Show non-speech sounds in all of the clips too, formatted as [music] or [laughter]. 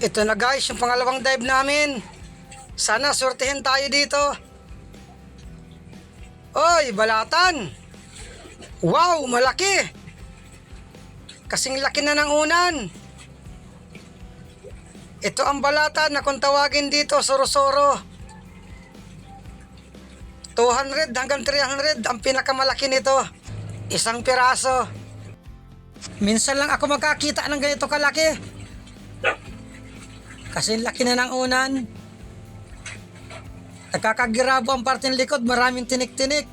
Ito na guys, yung pangalawang dive namin. Sana sortihin tayo dito. Oy, balatan! Wow, malaki! Kasing laki na ng unan. Ito ang balatan na kung tawagin dito, soro-soro. 200 hanggang 300 ang pinakamalaki nito. Isang piraso. Minsan lang ako makakita ng ganito kalaki. Kasi laki na ng unan. Nakakagirabo ang parteng likod, maraming tinik-tinik.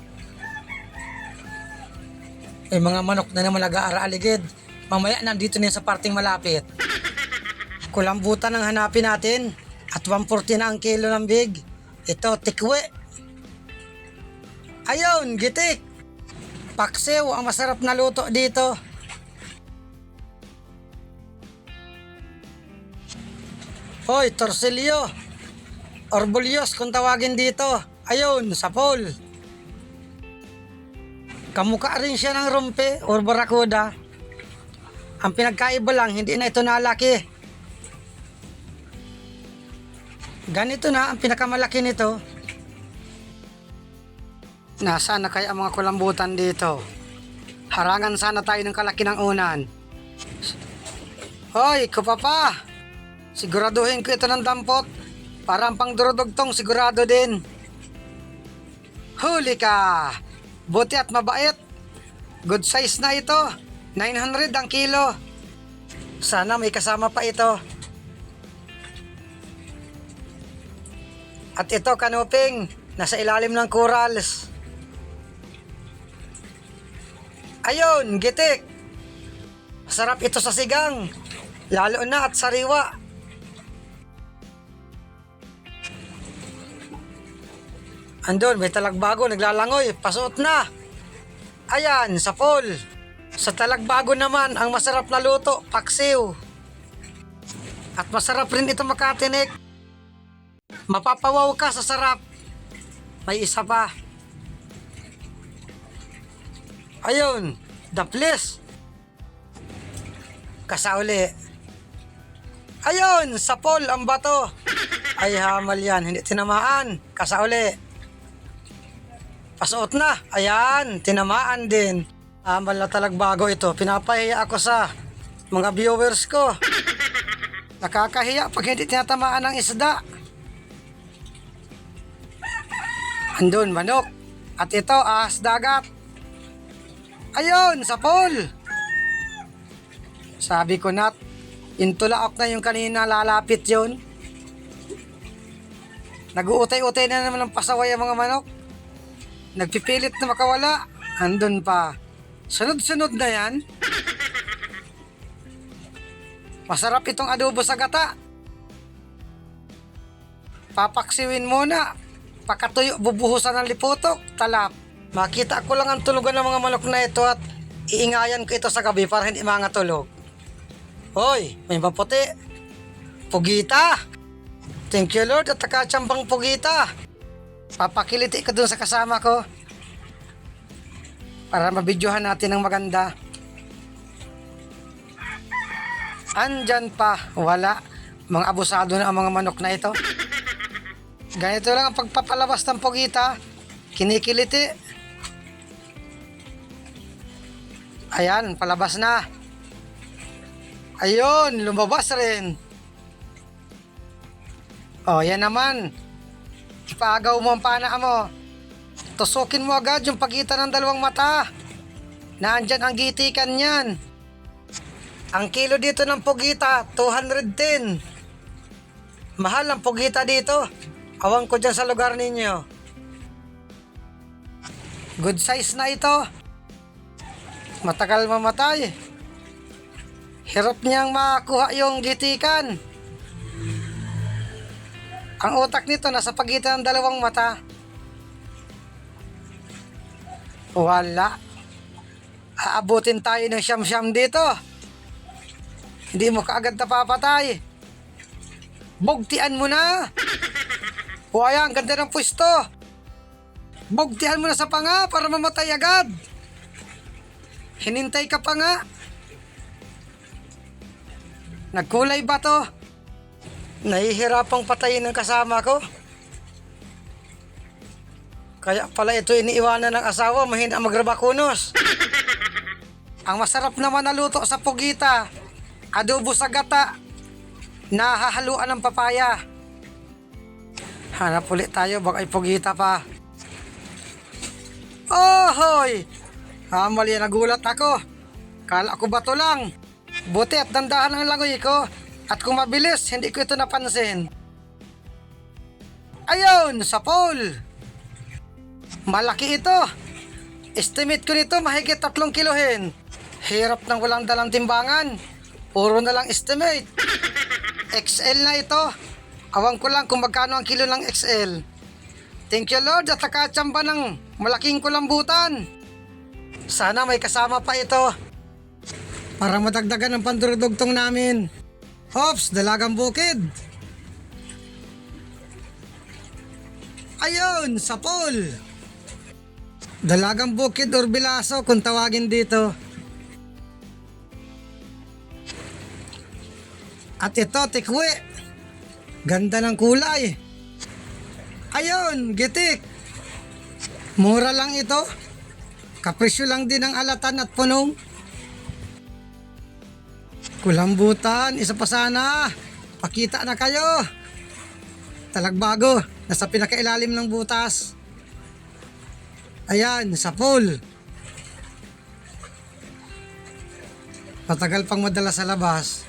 Eh mga manok na naman nag-aaraligid. Mamaya nandito na sa parting malapit. [laughs] Kulambutan ang hanapin natin. At 140 na ang kilo ng big. Ito, tikwe. Ayun, gitik. Paksew ang masarap na luto dito. Hoy, torsilyo. Orbulyos kung tawagin dito. Ayun, sa pole. Kamukha rin siya ng rumpe or barakuda. Ang pinagkaiba lang, hindi na ito nalaki. Ganito na ang pinakamalaki nito. Nasaan na kaya ang mga kulambutan dito? Harangan sana tayo ng kalaki ng unan. Hoy, kupapa! Siguraduhin ko ito ng dampot. Para ang pangdurudugtong sigurado din. Huli ka! Buti at mabait. Good size na ito. 900 ang kilo. Sana may kasama pa ito. At ito kanuping, nasa ilalim ng corals. Ayun, gitik. Masarap ito sa sigang. Lalo na at sariwa. Andun, may talagbago, naglalangoy, pasuot na. Ayan, sa pool. Sa talagbago naman, ang masarap na luto, paksiw. At masarap rin ito makatinik. Mapapawaw ka sa sarap. May isa pa. Ayun, the place. Kasauli. Ayun, sa pool ang bato. Ay hamal yan, hindi tinamaan. Kasauli. Pasuot na. Ayan, tinamaan din. Amal na talagbago ito. Pinapahiya ako sa mga viewers ko. [laughs] Nakakahiya pag hindi tinatamaan ng isda. Andun, manok. At ito, ahas dagat. Ayun, sa pool. Sabi ko nat, intulaok na yung kanina lalapit yun. Nag-uutay-utay na naman ng pasaway ang mga manok. Nagpipilit na makawala. Andun pa. Sunod-sunod na yan. Masarap itong adobo sa gata. Papaksiwin muna. Pakatuyo, bubuhusan ng liputok, talap. Makita ko lang ang tulugan ng mga manok na ito at iingayan ko ito sa gabi para hindi mga tulog. Hoy, may maputi. Pugita. Thank you Lord at nakatsambang pugita. Papakiliti ko dun sa kasama ko. Para mabidyohan natin ng maganda. Andyan pa, wala. Mga abusado na ang mga manok na ito. Ganito lang ang pagpapalabas ng pugita. Kinikiliti. Ayan, palabas na. Ayun, lumabas rin. Oh, yan naman. Ipagaw mo ang pana mo. Tusukin mo agad yung pagitan ng dalawang mata. Naandyan ang gitikan niyan. Ang kilo dito ng pugita, 210. Mahal ang pugita dito. Awang ko dyan sa lugar ninyo. Good size na ito. Matagal mamatay. Hirap niyang makuha yung gitikan. Ang utak nito nasa pagitan ng dalawang mata. Wala. Aabutin tayo ng siyam-siyam dito. Hindi mo kaagad napapatay. Bugtian mo na. O ayan, ganda ng pwesto. Bugtian mo na sa panga para mamatay agad. Hinintay ka pa nga. Nagkulay ba to? Nahihirapang patayin ng kasama ko. Kaya pala ito iniiwanan ng asawa, mahina magrabakunos. Ang masarap naman na luto sa pugita, adobo sa gata, nahahaluan ng papaya. Hanap ulit tayo, baka ipugita pa. Oh, hoy! Hamal yan, nagulat ako. Kala ko ba to lang? Buti at dandahan ang langoy ko. At kung mabilis, hindi ko ito napansin. Ayun, sa pool. Malaki ito. Estimate ko nito mahigit tatlong kilohin. Hirap ng walang dalang timbangan. Puro na lang estimate. XL na ito. Awang ko lang kung magkano ang kilo ng XL. Thank you Lord at nakatsamba ng malaking kulambutan. Sana may kasama pa ito. Para madagdagan ang pandurudugtong namin. Hops, dalagang bukid. Ayun, sa pool. Dalagang bukid or bilaso kung tawagin dito. At ito, tikwe. Ganda ng kulay. Ayun, gitik. Mura lang ito. Kapresyo lang din ang alatan at punong. Kulambutan, isa pa sana. Pakita na kayo. Talagbago, nasa pinakailalim ng butas. Ayan, sa pool. Matagal pang madala sa labas.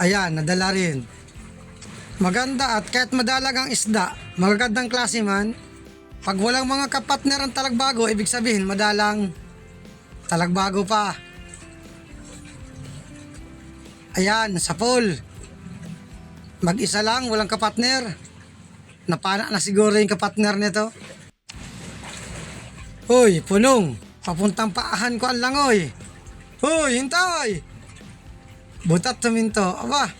Ayan, nadala rin. Maganda at kahit madalag ang isda, magagandang klase man, pag walang mga kapatner ang talagbago, ibig sabihin madalang talagbago pa. Ayan, sa pool. Mag-isa lang, walang kapatner. Napana na siguro yung kapatner nito. Hoy, punong. Papuntang paahan ko ang langoy. Hoy, hintay! Butat tuminto. Aba,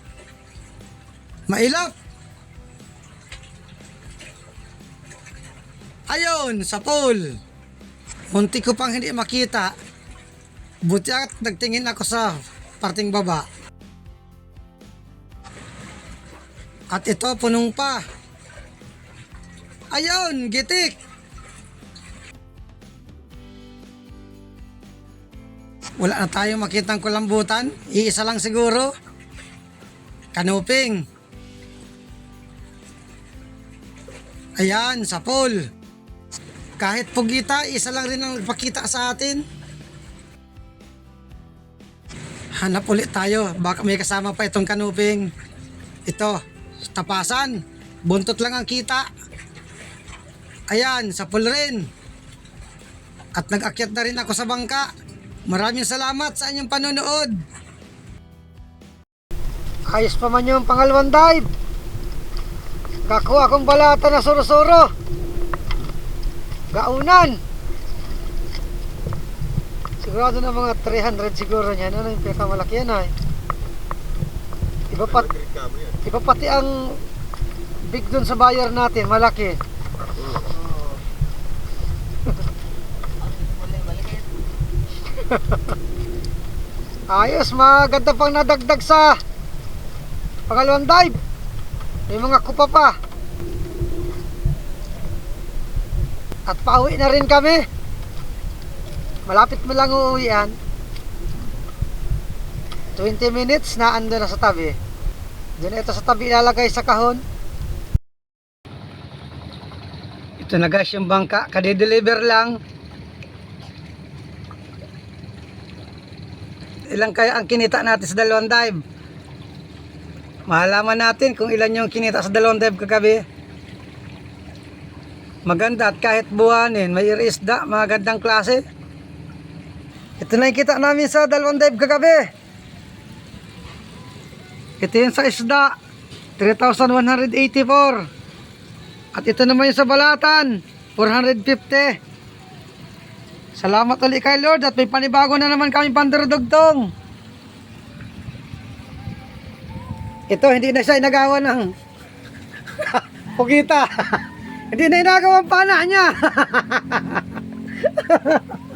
mailap. Ayun, sa pool. Munti ko pang hindi makita. Buti at nagtingin ako sa parting baba. At ito, punong pa. Ayun, gitik. Wala na tayong makitang kulambutan. Iisa lang siguro. Kanuping. Ayan, sa pool. Kahit pugita, isa lang rin ang nagpakita sa atin. Hanap ulit tayo. Baka may kasama pa itong kanuping. Ito, tapasan. Buntot lang ang kita. Ayan, sa pool rin. At nag-akyat na rin ako sa bangka. Maraming salamat sa inyong panonood. Ayos pa man yung pangalawang dive. Kakuha akong balata na suro-suro. Gaunan. Sigurado na mga 300 siguro niyan. Ano yung pinakamalaki yan ay. Iba, pat, iba pati ang big dun sa buyer natin, malaki. [laughs] Ayos, maganda pang nadagdag sa pangalawang dive. May mga kupa pa. At pauwi na rin kami. Malapit mo lang uuwian. 20 minutes na ando na sa tabi. Doon ito sa tabi ilalagay sa kahon. Ito na guys yung bangka. Kade-deliver lang. Ilang kaya ang kinita natin sa dalawang dive? Mahalaman natin kung ilan yung kinita sa dalawang dive kagabi. Maganda at kahit buwanin, may isda, magandang klase. Ito na yung kita namin sa dalawang dive kagabi. Ito yung sa isda, 3,184. At ito naman yung sa balatan, 450. Salamat ulit kay Lord at may panibago na naman kami pandurudugtong. Ito, hindi na siya inagawa ng [laughs] pugita. [laughs] hindi na inagawa ang pana niya. [laughs]